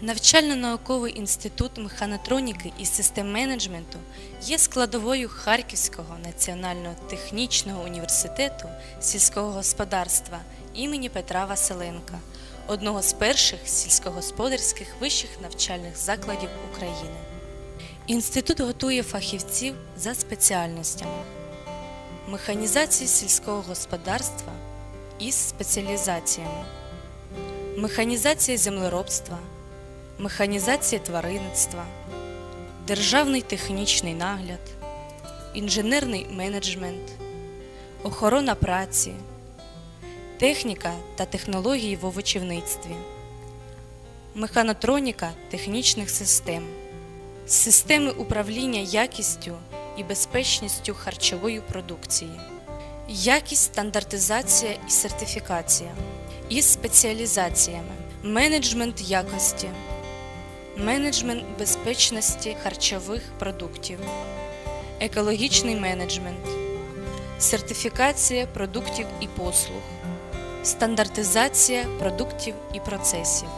Навчально-науковий інститут механотроніки і систем менеджменту є складовою Харківського національного технічного університету сільського господарства імені Петра Василенка, одного з перших сільськогосподарських вищих навчальних закладів України. Інститут готує фахівців за спеціальностями механізації сільського господарства із спеціалізаціями, механізація землеробства, механізація тваринництва, державний технічний нагляд, інженерний менеджмент, охорона праці, техніка та технології в овочівництві, механотроніка технічних систем, системи управління якістю і безпечністю харчової продукції, якість, стандартизація і сертифікація із спеціалізаціями, менеджмент якості, менеджмент безпечності харчових продуктів, екологічний менеджмент, сертифікація продуктів і послуг, стандартизація продуктів і процесів.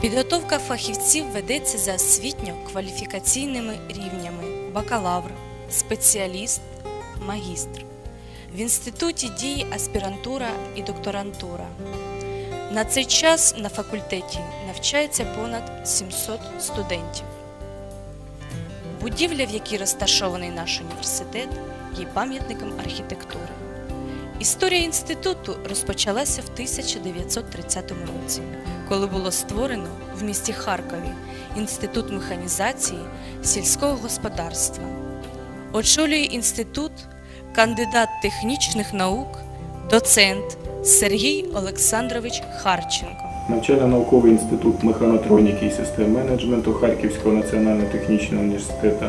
Підготовка фахівців ведеться за освітньо-кваліфікаційними рівнями бакалавр, спеціаліст, магістр. В інституті діє аспірантура і докторантура. На цей час на факультеті навчається понад 700 студентів. Будівля, в якій розташований наш університет, є пам'ятником архітектури. Історія інституту розпочалася в 1930 році, коли було створено в місті Харкові Інститут механізації сільського господарства. Очолює інститут кандидат технічних наук, доцент Сергій Олександрович Харченко. Навчально-науковий інститут механотроніки і систем менеджменту Харківського національного технічного університету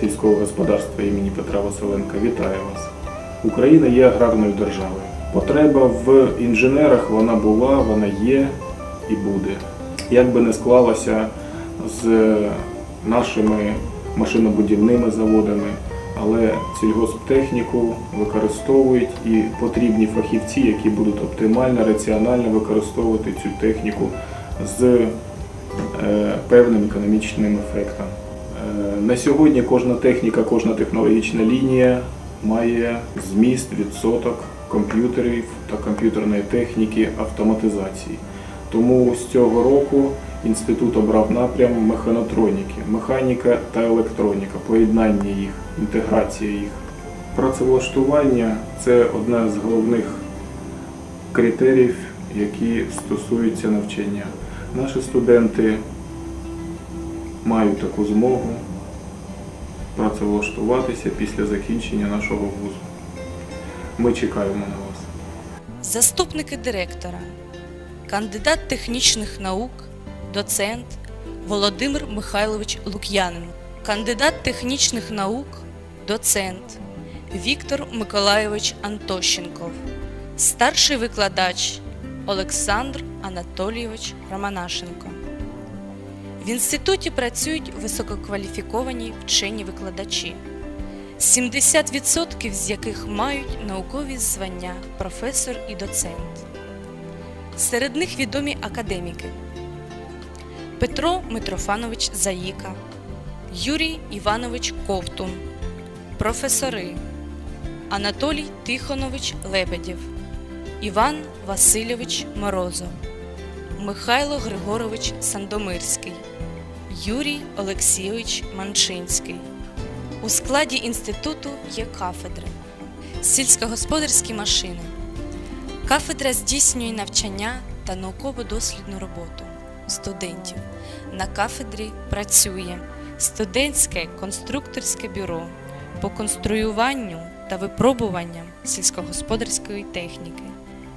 сільського господарства імені Петра Василенка вітає вас. Україна є аграрною державою. Потреба в інженерах вона була, вона є і буде. Як би не склалося з нашими машинобудівними заводами, але сільгосптехніку використовують і потрібні фахівці, які будуть оптимально, раціонально використовувати цю техніку з е, певним економічним ефектом. Е, на сьогодні кожна техніка, кожна технологічна лінія має зміст, відсоток комп'ютерів та комп'ютерної техніки автоматизації. Тому з цього року інститут обрав напрям механотроніки, механіка та електроніка, поєднання їх, інтеграція їх. Працевлаштування це одне з головних критеріїв, які стосуються навчання. Наші студенти мають таку змогу працевлаштуватися після закінчення нашого вузу. Ми чекаємо на вас. Заступники директора, кандидат технічних наук, доцент Володимир Михайлович Лук'янин, кандидат технічних наук, доцент Віктор Миколайович Антощенков, старший викладач Олександр Анатолійович Романашенко. В інституті працюють висококваліфіковані вчені викладачі, 70% з яких мають наукові звання професор і доцент. Серед них відомі академіки Петро Митрофанович Заїка, Юрій Іванович Ковтун, професори Анатолій Тихонович Лебедєв, Іван Васильович Морозов, Михайло Григорович Сандомирський, Юрій Олексійович Манчинський. У складі інституту є кафедри, сільськогосподарські машини. Кафедра здійснює навчання та науково-дослідну роботу студентів. На кафедрі працює студентське конструкторське бюро по конструюванню та випробуванням сільськогосподарської техніки.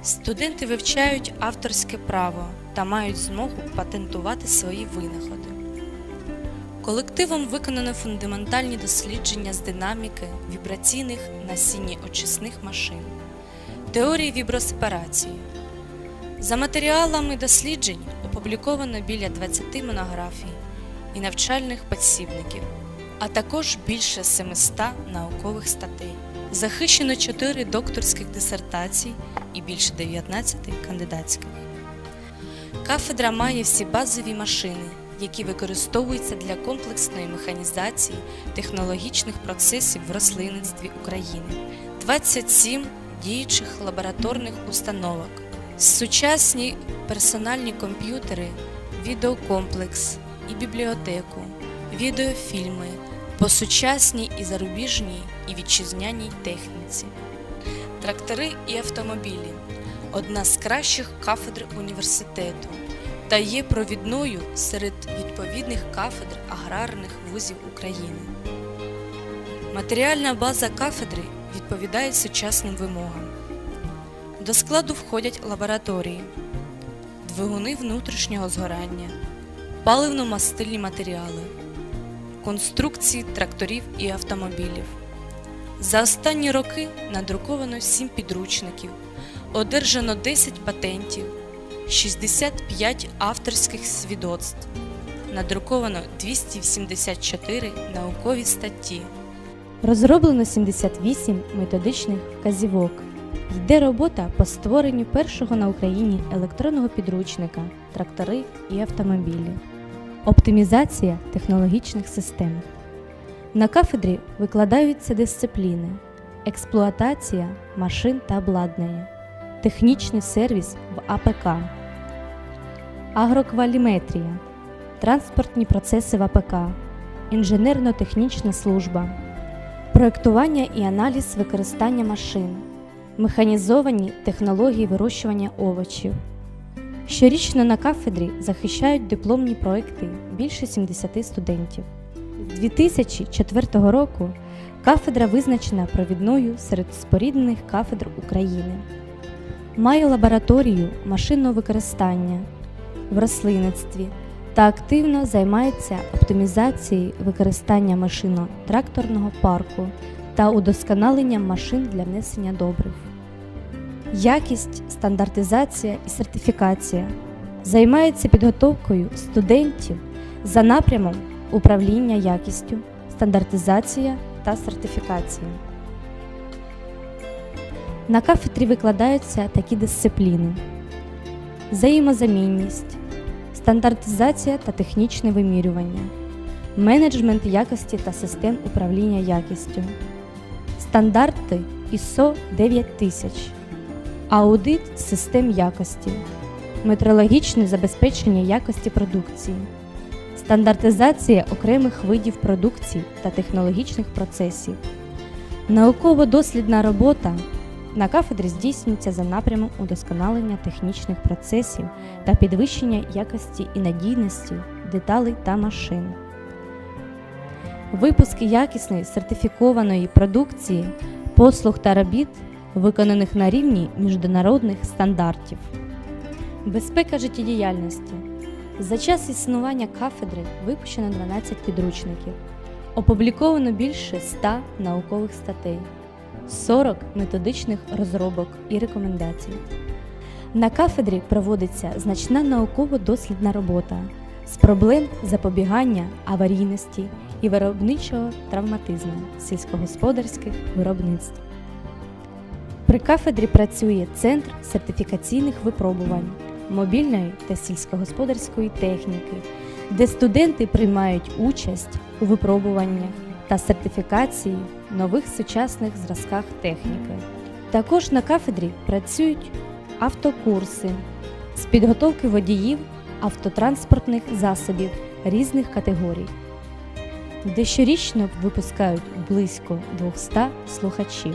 Студенти вивчають авторське право та мають змогу патентувати свої винаходи. Колективом виконано фундаментальні дослідження з динаміки вібраційних насінньоочисних машин, теорії вібросепарації. За матеріалами досліджень опубліковано біля 20 монографій і навчальних посібників, а також більше 700 наукових статей. Захищено 4 докторських дисертацій і більше 19 кандидатських. Кафедра має всі базові машини які використовуються для комплексної механізації технологічних процесів в рослинництві України, 27 діючих лабораторних установок, сучасні персональні комп'ютери, відеокомплекс і бібліотеку, відеофільми по сучасній і зарубіжній і вітчизняній техніці, трактори і автомобілі одна з кращих кафедр університету та є провідною серед відповідних кафедр аграрних вузів України. Матеріальна база кафедри відповідає сучасним вимогам. До складу входять лабораторії, двигуни внутрішнього згорання, паливно-мастильні матеріали, конструкції тракторів і автомобілів. За останні роки надруковано 7 підручників, одержано 10 патентів, 65 авторських свідоцтв, надруковано 284 наукові статті. Розроблено 78 методичних вказівок. Йде робота по створенню першого на Україні електронного підручника, трактори і автомобілі, оптимізація технологічних систем. На кафедрі викладаються дисципліни, експлуатація машин та обладнання, технічний сервіс в АПК, агрокваліметрія, транспортні процеси в АПК, інженерно-технічна служба проектування і аналіз використання машин, механізовані технології вирощування овочів. Щорічно на кафедрі захищають дипломні проекти більше 70 студентів. З 2004 року кафедра визначена провідною серед споріднених кафедр України. Має лабораторію машинного використання в рослинництві та активно займається оптимізацією використання машино-тракторного парку та удосконаленням машин для внесення добрив. Якість, стандартизація і сертифікація займається підготовкою студентів за напрямом управління якістю, стандартизація та сертифікація. На кафедрі викладаються такі дисципліни: взаємозамінність, стандартизація та технічне вимірювання, менеджмент якості та систем управління якістю, стандарти ISO 9000, аудит систем якості, метрологічне забезпечення якості продукції, стандартизація окремих видів продукції та технологічних процесів, науково-дослідна робота. На кафедрі здійснюється за напрямом удосконалення технічних процесів та підвищення якості і надійності деталей та машин. Випуски якісної сертифікованої продукції, послуг та робіт, виконаних на рівні міжнародних стандартів. Безпека життєдіяльності. За час існування кафедри випущено 12 підручників, опубліковано більше 100 наукових статей. 40 методичних розробок і рекомендацій. На кафедрі проводиться значна науково-дослідна робота з проблем запобігання аварійності і виробничого травматизму сільськогосподарських виробництв. При кафедрі працює Центр сертифікаційних випробувань мобільної та сільськогосподарської техніки, де студенти приймають участь у випробуваннях та сертифікації нових сучасних зразках техніки. Також на кафедрі працюють автокурси з підготовки водіїв автотранспортних засобів різних категорій, де щорічно випускають близько 200 слухачів.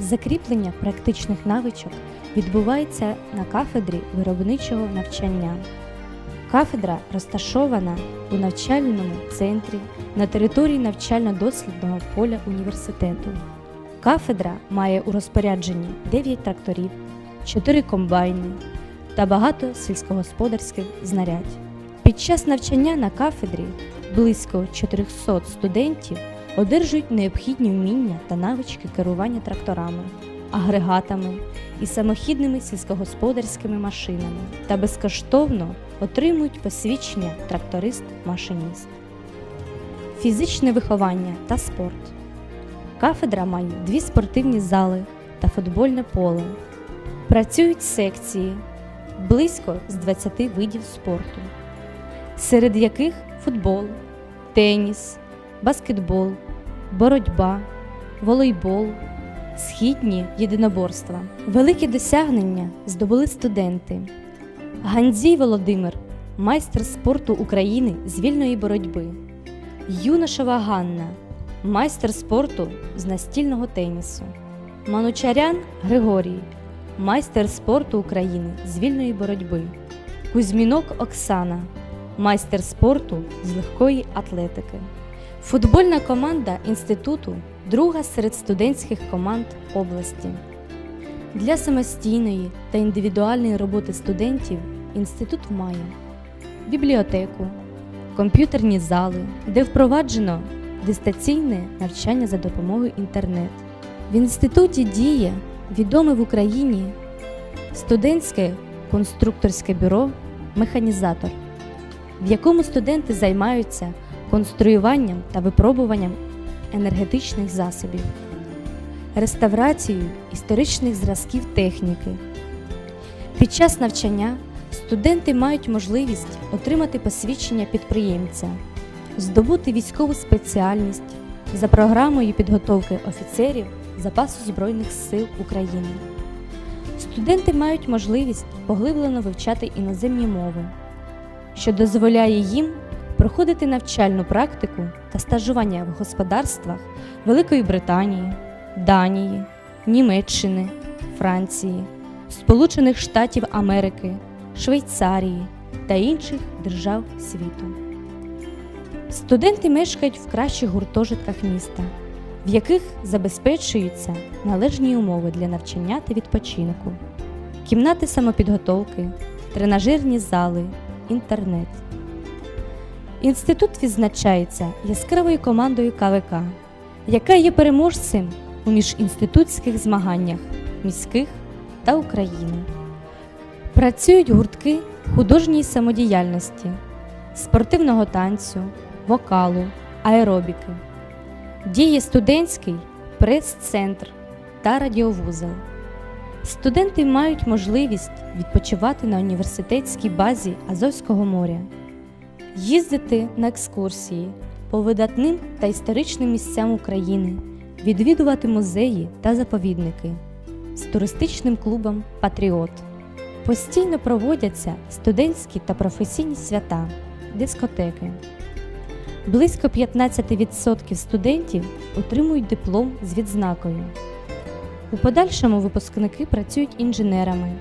Закріплення практичних навичок відбувається на кафедрі виробничого навчання. Кафедра розташована у навчальному центрі на території навчально-дослідного поля університету. Кафедра має у розпорядженні 9 тракторів, 4 комбайни та багато сільськогосподарських знарядь. Під час навчання на кафедрі близько 400 студентів одержують необхідні вміння та навички керування тракторами, агрегатами і самохідними сільськогосподарськими машинами та безкоштовно отримують посвідчення тракторист-машиніст. Фізичне виховання та спорт. Кафедра має дві спортивні зали та футбольне поле. Працюють секції близько з 20 видів спорту. серед яких футбол, теніс, баскетбол, боротьба, волейбол, східні єдиноборства. Великі досягнення здобули студенти. Гандзій Володимир, майстер спорту України з вільної боротьби. Юношева Ганна, майстер спорту з настільного тенісу. Манучарян Григорій, майстер спорту України з вільної боротьби. Кузьмінок Оксана, майстер спорту з легкої атлетики. Футбольна команда інституту друга серед студентських команд області. Для самостійної та індивідуальної роботи студентів інститут має бібліотеку, комп'ютерні зали, де впроваджено дистанційне навчання за допомогою інтернету. В інституті діє відоме в Україні студентське конструкторське бюро Механізатор, в якому студенти займаються конструюванням та випробуванням енергетичних засобів, реставрацією історичних зразків техніки. Під час навчання студенти мають можливість отримати посвідчення підприємця, здобути військову спеціальність за програмою підготовки офіцерів Запасу Збройних сил України. Студенти мають можливість поглиблено вивчати іноземні мови, що дозволяє їм проходити навчальну практику та стажування в господарствах Великої Британії, Данії, Німеччини, Франції, Сполучених Штатів Америки, Швейцарії та інших держав світу. Студенти мешкають в кращих гуртожитках міста, в яких забезпечуються належні умови для навчання та відпочинку, кімнати самопідготовки, тренажерні зали, інтернет. Інститут відзначається яскравою командою КВК, яка є переможцем у міжінститутських змаганнях міських та України. Працюють гуртки художньої самодіяльності, спортивного танцю, вокалу, аеробіки. Діє студентський прес-центр та радіовузол. Студенти мають можливість відпочивати на університетській базі Азовського моря, їздити на екскурсії по видатним та історичним місцям України, відвідувати музеї та заповідники з туристичним клубом Патріот. Постійно проводяться студентські та професійні свята, дискотеки. Близько 15% студентів отримують диплом з відзнакою. У подальшому випускники працюють інженерами,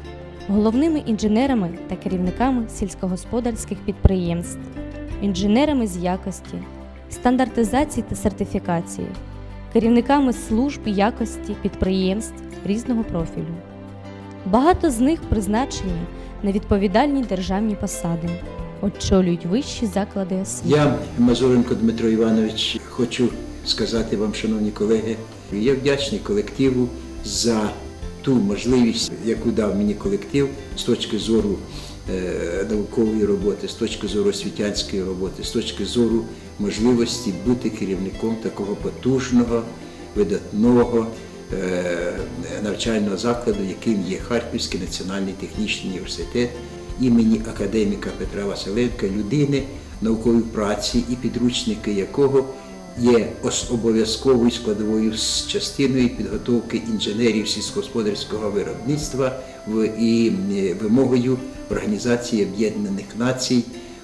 головними інженерами та керівниками сільськогосподарських підприємств, інженерами з якості, стандартизації та сертифікації, керівниками служб якості підприємств різного профілю. Багато з них призначені на відповідальні державні посади, очолюють вищі заклади освіти. Я, Мазуренко Дмитро Іванович, хочу сказати вам, шановні колеги, я вдячний колективу за ту можливість, яку дав мені колектив з точки зору наукової роботи, з точки зору освітянської роботи, з точки зору можливості бути керівником такого потужного, видатного е, навчального закладу, яким є Харківський національний технічний університет імені академіка Петра Василенка, людини, наукової праці і підручники якого є обов'язковою складовою частиною підготовки інженерів сільськогосподарського виробництва і е, вимогою Організації Об'єднаних Націй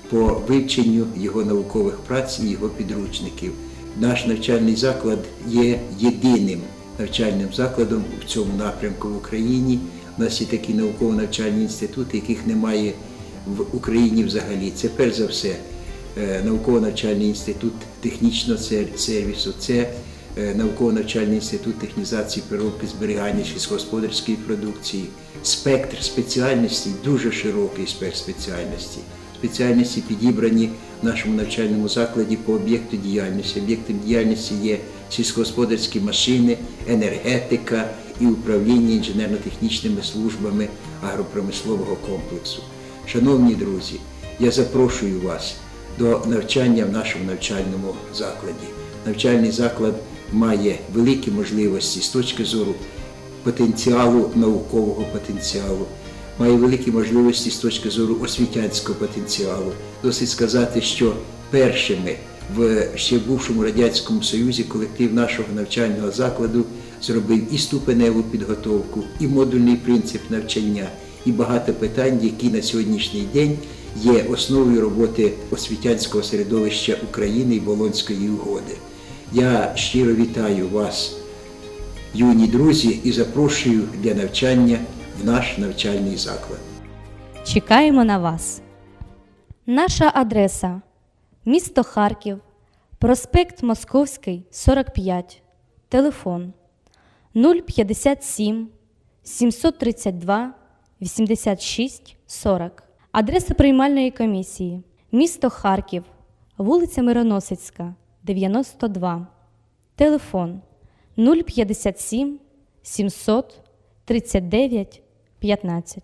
по вивченню його наукових праць і його підручників. Наш навчальний заклад є єдиним навчальним закладом в цьому напрямку в Україні. У нас є такі науково-навчальні інститути, яких немає в Україні взагалі. Це перш за все е, науково-навчальний інститут технічного сервісу, це науково-навчальний інститут технізації переробки зберігання сільськогосподарської продукції. Спектр спеціальностей дуже широкий спектр спеціальностей. Спеціальності підібрані в нашому навчальному закладі по об'єкту діяльності. Об'єктом діяльності є сільськогосподарські машини, енергетика і управління інженерно-технічними службами агропромислового комплексу. Шановні друзі, я запрошую вас до навчання в нашому навчальному закладі. Навчальний заклад має великі можливості з точки зору потенціалу, наукового потенціалу, має великі можливості з точки зору освітянського потенціалу. Досить сказати, що першими в ще бувшому радянському союзі колектив нашого навчального закладу зробив і ступеневу підготовку, і модульний принцип навчання, і багато питань, які на сьогоднішній день є основою роботи освітянського середовища України і Болонської угоди. Я щиро вітаю вас, юні друзі, і запрошую для навчання в наш навчальний заклад. Чекаємо на вас. Наша адреса місто Харків, проспект Московський, 45, телефон 057 732 86 40. Адреса приймальної комісії місто Харків, вулиця Мироносицька, 92. Телефон 057 700 39 15.